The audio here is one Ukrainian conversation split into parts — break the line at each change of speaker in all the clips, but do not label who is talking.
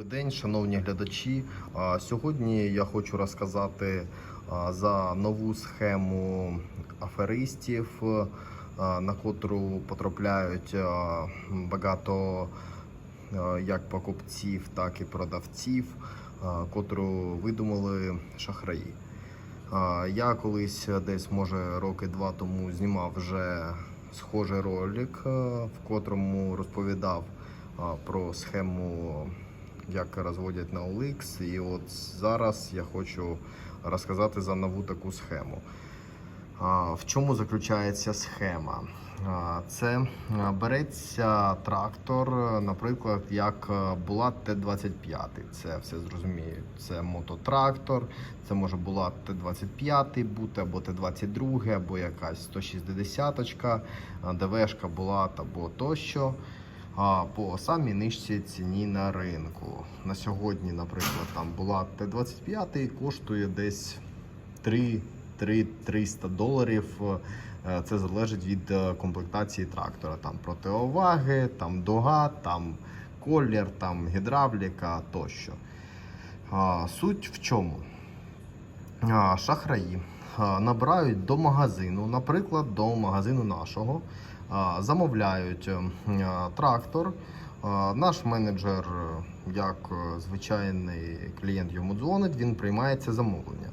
Добрий день, шановні глядачі. Сьогодні я хочу розказати за нову схему аферистів, на котру потрапляють багато як покупців, так і продавців, котру видумали шахраї. Я колись десь, може, роки два тому знімав вже схожий ролик, в котрому розповідав про схему як розводять на OLX. І от зараз я хочу розказати за нову таку схему. В чому заключається схема? Це береться трактор, наприклад, як була Т-25. Це все зрозуміють. Це мототрактор, це може була Т-25 бути, або Т-22, або якась 160-ка, ДВшка була або тощо по самій нижчій ціні на ринку. На сьогодні, наприклад, там була Т-25 коштує десь 3 300 доларів. Е, Це залежить від е, комплектації трактора. Там протиоваги, там дуга, там колір, там гідравліка тощо. Суть в чому? Шахраї набирають до магазину, наприклад, до магазину нашого, замовляють е, трактор. Наш менеджер, е, як е, звичайний клієнт йому дзвонить, він приймає це замовлення.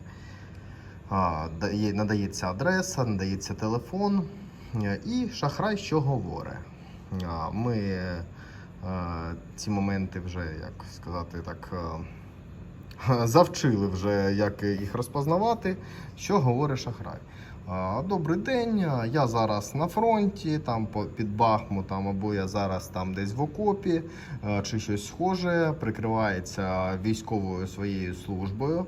Надається адреса, надається телефон, е, і шахрай що говорить. Ми е, ці моменти вже, як сказати, так. е, Завчили вже, як їх розпознавати, що говорить шахрай. Добрий день, я зараз на фронті, там під Бахмутом, або я зараз там десь в окопі, чи щось схоже, прикривається військовою своєю службою.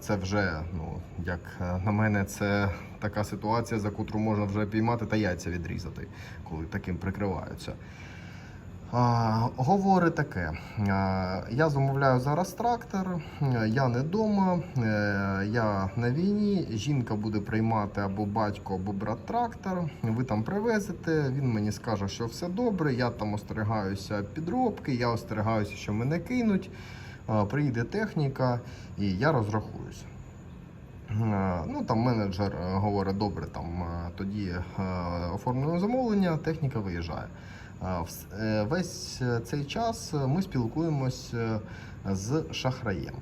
Це вже, ну, як на мене, це така ситуація, за котру можна вже піймати та яйця відрізати, коли таким прикриваються. Говорить таке: я замовляю зараз трактор, е, я не вдома, я на війні. Жінка буде приймати або батько, або брат трактор. Ви там привезете. Він мені скаже, що все добре. Я там остерігаюся підробки, я остерігаюся, що мене кинуть. А, Приїде техніка, і я розрахуюся. Е, Ну там менеджер е, говорить, добре, там е, тоді е, оформлено замовлення, техніка виїжджає. Е, Весь е, цей час е, ми спілкуємось е, з шахраєм.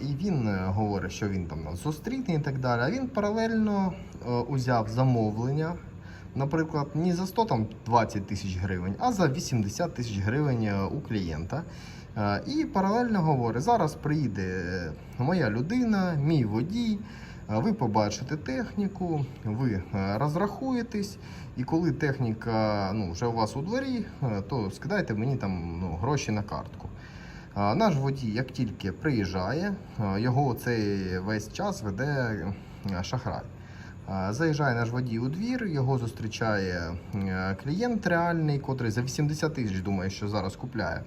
І він е, говорить, що він там нас зустріне і так далі. А він паралельно е, узяв замовлення, наприклад, не за 100 там 20 тисяч гривень, а за 80 тисяч гривень у клієнта. І паралельно говорить: зараз приїде моя людина, мій водій. Ви побачите техніку, ви е, розрахуєтесь, і коли техніка ну, вже у вас у дворі, е, то скидайте мені там ну, гроші на картку. Наш водій, як тільки приїжджає, е, його цей весь час веде шахрай. Заїжджає наш водій у двір, його зустрічає клієнт реальний, котрий за 80 тисяч думає, що зараз купляє.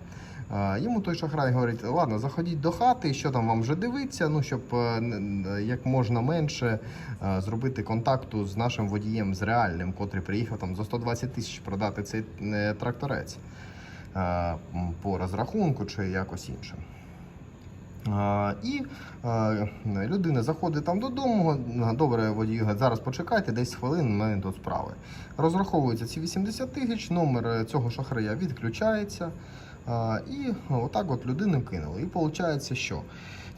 Йому той шахрай говорить: ладно, заходіть до хати, що там вам вже дивиться, ну щоб е, як можна менше е, зробити контакту з нашим водієм, з реальним, котрий приїхав там за 120 тисяч продати цей е, тракторець по розрахунку чи якось інше. І людина заходить там додому. Добре, говорить, зараз почекайте, 10 хвилин, у мене тут справи. Розраховується ці 80 тисяч, номер цього шахрая відключається. І отак от людину кинули. І виходить, що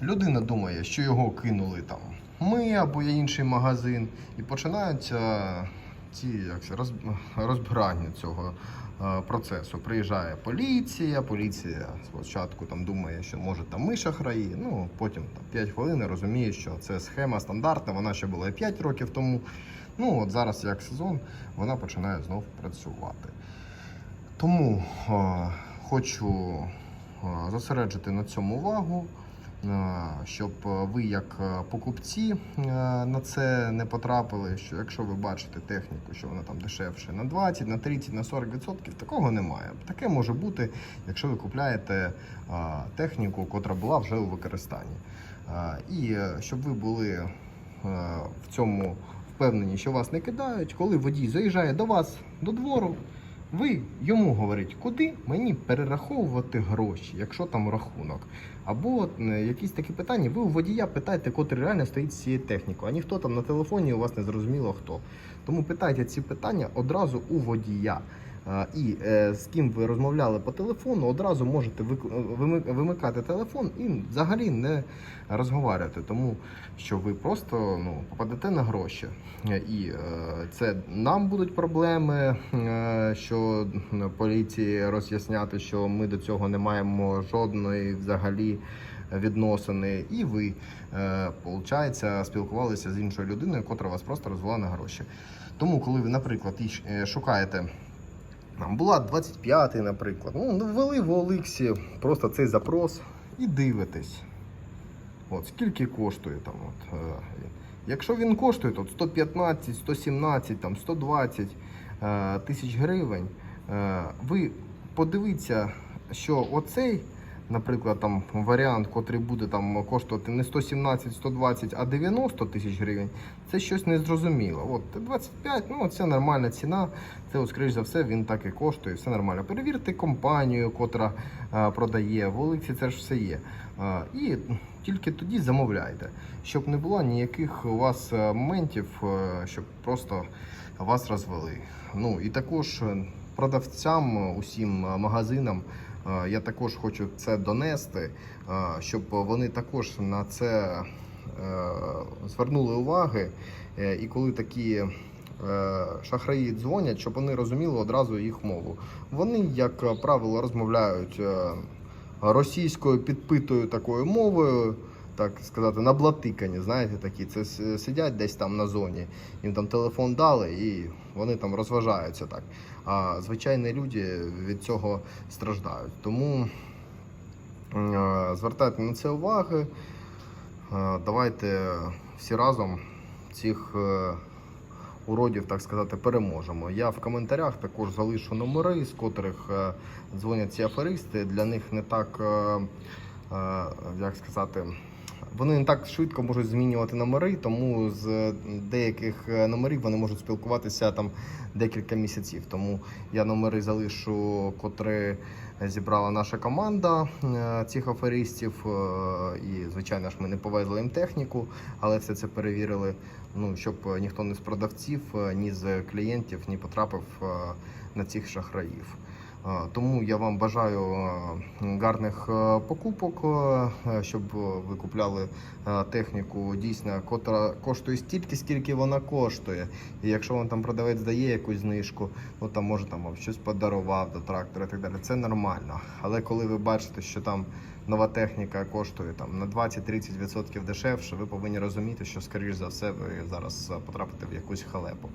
людина думає, що його кинули там ми або інший магазин, і починаються ці як це, розбирання цього е, процесу. Приїжджає поліція, поліція спочатку там думає, що може там ми шахраї, ну потім там 5 хвилин розуміє, що це схема стандартна, вона ще була 5 років тому. Ну от зараз як сезон, вона починає знов працювати. Тому е, хочу е, зосереджити на цьому увагу, е, щоб е, ви, як покупці, на це не потрапили. Що якщо ви бачите техніку, що вона там дешевше на 20, на 30, на 40 відсотків, такого немає. Таке може бути, якщо ви купляєте техніку, котра була вже у використанні. І щоб ви були в цьому впевнені, що вас не кидають, коли водій заїжджає до вас до двору. Ви йому говорите, куди мені перераховувати гроші, якщо там рахунок. Або е, якісь такі питання, ви у водія питаєте, котрий реально стоїть з цією технікою, а ніхто там на телефоні у вас не зрозуміло хто. Тому питайте ці питання одразу у водія. Е, І е, з ким ви розмовляли по телефону, одразу можете вими- вимикати телефон і взагалі не розмовляти, тому що ви просто ну, попадете на гроші. Е, І е, це нам будуть проблеми, е, що поліції роз'ясняти, що ми до цього не маємо жодної взагалі відносини. І ви, е, получається, спілкувалися з іншою людиною, котра вас просто розвела на гроші. Тому, коли ви, наприклад, е, шукаєте. Там була 25, наприклад. Ну, ввели в Оликсі просто цей запрос і дивитесь. От, скільки коштує там. От, е. Якщо він коштує то 115, 117, там, 120 е, тисяч гривень, е, ви подивіться, що оцей, наприклад, там варіант, котрий буде там коштувати не 117, 120, а 90 тисяч гривень, це щось незрозуміло. От 25, ну це нормальна ціна. Це, от, скоріш за все, він так і коштує, все нормально. Перевірте компанію, котра е, продає, в Олексі це ж все є. Е, і тільки тоді замовляйте, щоб не було ніяких у вас е, моментів, щоб просто вас розвели. Ну і також продавцям, усім магазинам. Я також хочу це донести, щоб вони також на це е, звернули уваги. Е, І коли такі е, шахраї дзвонять, щоб вони розуміли одразу їх мову. Вони, як правило, розмовляють російською підпитою такою мовою, так сказати, на блатикані, знаєте, такі. Це сидять десь там на зоні, їм там телефон дали і вони там розважаються так. А звичайні люди від цього страждають. Тому звертайте на це уваги. Давайте всі разом цих е, уродів, так сказати, переможемо. Я в коментарях також залишу номери, з котрих е, дзвонять ці аферисти. Для них не так, е, як сказати, вони не так швидко можуть змінювати номери, тому з деяких е, номерів вони можуть спілкуватися там декілька місяців. Тому я номери залишу, котрі зібрала наша команда е, цих аферистів. е, І, звичайно ж, ми не повезли їм техніку, але все це перевірили. Ну, щоб е, ніхто не з продавців, е, ні з клієнтів не потрапив е, на цих шахраїв. Е, Тому я вам бажаю е, гарних е, покупок, щоб ви купляли техніку дійсно, котра коштує стільки, скільки вона коштує. І якщо вам там продавець дає якусь знижку, ну там може там вам щось подарував до трактора і так далі. Це нормально. Але коли ви бачите, що там нова техніка коштує там на 20-30% дешевше, ви повинні розуміти, що скоріш за все ви зараз потрапите в якусь халепу.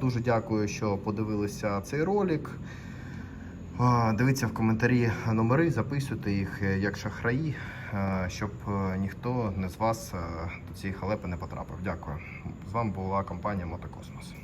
Дуже дякую, що подивилися цей ролик. Дивіться в коментарі номери, записуйте їх е, як шахраї, е, щоб е, ніхто не з вас до цієї халепи не потрапив. Дякую. З вами була компанія Мотокосмос.